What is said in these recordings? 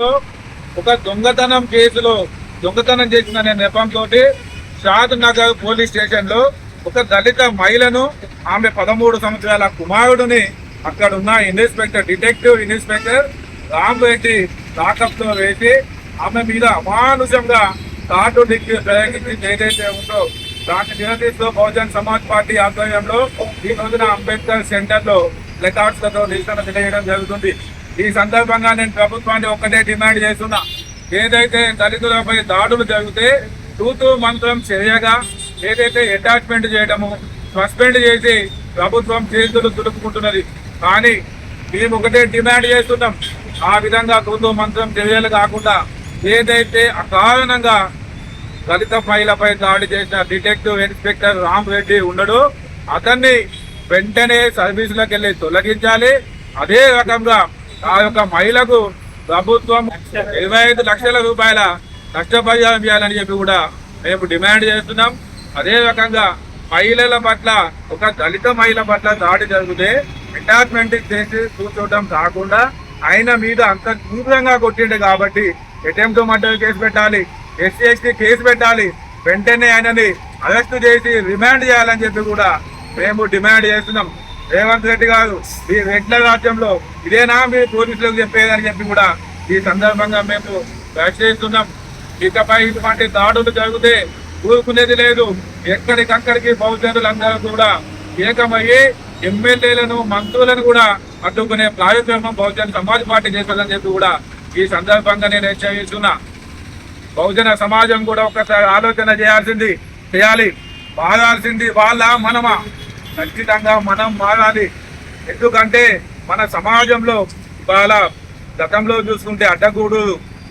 లో ఒక దొంగతనం కేసులో దొంగతనం చేసిన నెపంతో షాద్ నగర్ పోలీస్ స్టేషన్లో ఒక దళిత మహిళను ఆమె పదమూడు సంవత్సరాల కుమారుడిని అక్కడ ఉన్న inspector detective inspector Ram Reddy lockup వేసి ఆమె మీద అమానుషంగా తాటు డిగ్రీ ప్రయోగించి ఏదైతే ఉందో దాన్ని నిలదీస్తూ బహుజన్ సమాజ్ పార్టీ ఆధ్వర్యంలో ఈ రోజున అంబేద్కర్ సెంటర్లో ప్లకార్డ్స్లతో నిరసన తెలియడం జరుగుతుంది. ఈ సందర్భంగా నేను ప్రభుత్వాన్ని ఒక్కటే డిమాండ్ చేస్తున్నా. ఏదైతే దళితులపై దాడులు జరిగితే తూతూ మంత్రం చర్యగా ఏదైతే అటాచ్మెంట్ చేయడము సస్పెండ్ చేసి ప్రభుత్వం చేతులు దులుపుకుంటున్నది కానీ మేము ఒకటే డిమాండ్ చేస్తున్నాం. ఆ విధంగా తూతూ మంత్రం చర్యలు కాకుండా ఏదైతే అకారణంగా దళిత మహిళపై దాడి చేసిన డిటెక్టివ్ ఇన్స్పెక్టర్ రామ్ రెడ్డి ఉండడు అతన్ని వెంటనే సర్వీసులకు వెళ్ళి తొలగించాలి. అదే రకంగా ఆ యొక్క మహిళకు ప్రభుత్వం ఇరవై ఐదు లక్షల రూపాయల నష్టపరిహారం చేయాలని చెప్పి కూడా మేము డిమాండ్ చేస్తున్నాం. అదే రకంగా మహిళల పట్ల ఒక దళిత మహిళ పట్ల దాడి జరిగితే అటాచ్మెంట్ చేసి కూర్చోవడం కాకుండా ఆయన మీద అంత తీవ్రంగా కొట్టిండు కాబట్టి అటెంప్ట్ మర్డర్ కేసు పెట్టాలి ఎస్సీ ఎస్టీ కేసు పెట్టాలి వెంటనే ఆయనని అరెస్ట్ చేసి రిమాండ్ చేయాలని చెప్పి కూడా మేము డిమాండ్ చేస్తున్నాం. రేవంత్ రెడ్డి గారు ఈ రెడ్ల రాజ్యంలో ఇదేనా మీ పోలీసులకు చెప్పేదని చెప్పి కూడా ఈ సందర్భంగా మేము హెచ్చరిస్తున్నాం ఇకపై ఇటువంటి దాడులు జరిగితే ఊరుకునేది లేదు. ఎక్కడికక్కడికి బహుజనులందరూ కూడా ఏకమయ్యి ఎమ్మెల్యేలను మంత్రులను కూడా అడ్డుకునే కార్యక్రమం బహుజన సమాజ్ పార్టీ చేస్తుందని చెప్పి కూడా ఈ సందర్భంగా నేను హెచ్చరిస్తున్నా బహుజన సమాజం కూడా ఒకసారి ఆలోచన చేయాల్సింది చేయాలి. బాధాల్సింది వాళ్ళ మనమా? ఖచ్చితంగా మనం మారాలి. ఎందుకంటే మన సమాజంలో ఇవాళ గతంలో చూసుకుంటే అడ్డగూడు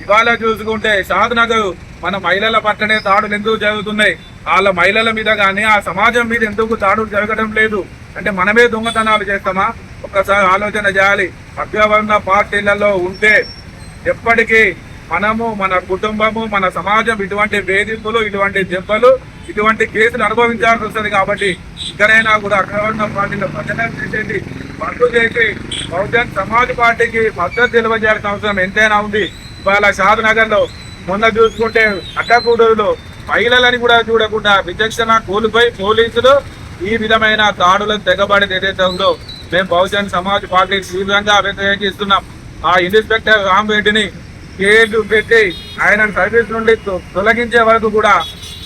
ఇవాళ చూసుకుంటే షాద్నగర్ మన మహిళల పట్టనే దాడులు ఎందుకు జరుగుతున్నాయి? వాళ్ళ మహిళల మీద కానీ ఆ సమాజం మీద ఎందుకు దాడులు జరగడం లేదు? అంటే మనమే దొంగతనాలు చేస్తామా? ఒక్కసారి ఆలోచన చేయాలి. అగ్రవర్ణ పార్టీలలో ఉంటే ఎప్పటికీ మనము మన కుటుంబము మన సమాజం ఇటువంటి వేధింపులు ఇటువంటి దెబ్బలు ఇటువంటి కేసులు అనుభవించాల్సి వస్తుంది కాబట్టి ఇక్కడైనా కూడా అగ్రవర్ణ పార్టీలో ప్రజలను చేసేది మద్దతు చేసి బహుజన్ సమాజ్ పార్టీకి మద్దతు తెలియజేయాల్సిన అవసరం ఎంతైనా ఉంది. ఇవాళ షాద్ నగర్లో మొన్న చూసుకుంటే అక్కకూడదులో మహిళలని కూడా చూడకుండా విచక్షణ కోల్పోయి పోలీసులు ఈ విధమైన దాడులకు తెగబడి ఏదైతే ఉందో మేము బహుజన్ సమాజ్ పార్టీ తీవ్రంగా వ్యతిరేకిస్తున్నాం ఆ ఇన్స్పెక్టర్ రామ్ రెడ్డిని కేసు పెట్టి ఆయన సర్వీస్ నుండి తొలగించే వరకు కూడా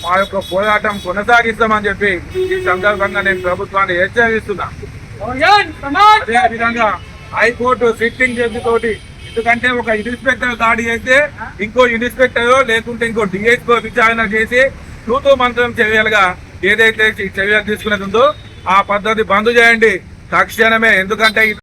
మా యొక్క పోరాటం కొనసాగిస్తామని చెప్పి ఈ సందర్భంగా నేను ప్రభుత్వాన్ని హెచ్చరిస్తున్నా. అదే విధంగా హైకోర్టు సిట్టింగ్ జడ్జి తోటి ఎందుకంటే ఒక ఇన్స్పెక్టర్ దాడి చేస్తే ఇంకో ఇన్స్పెక్టర్ లేకుంటే ఇంకో డిఎస్కో విచారణ చేసి తూతూ మంత్రం చర్యలుగా ఏదైతే చర్యలు తీసుకునేది ఉందో ఆ పద్ధతి బంద్ చేయండి. తక్షణమే ఎందుకంటే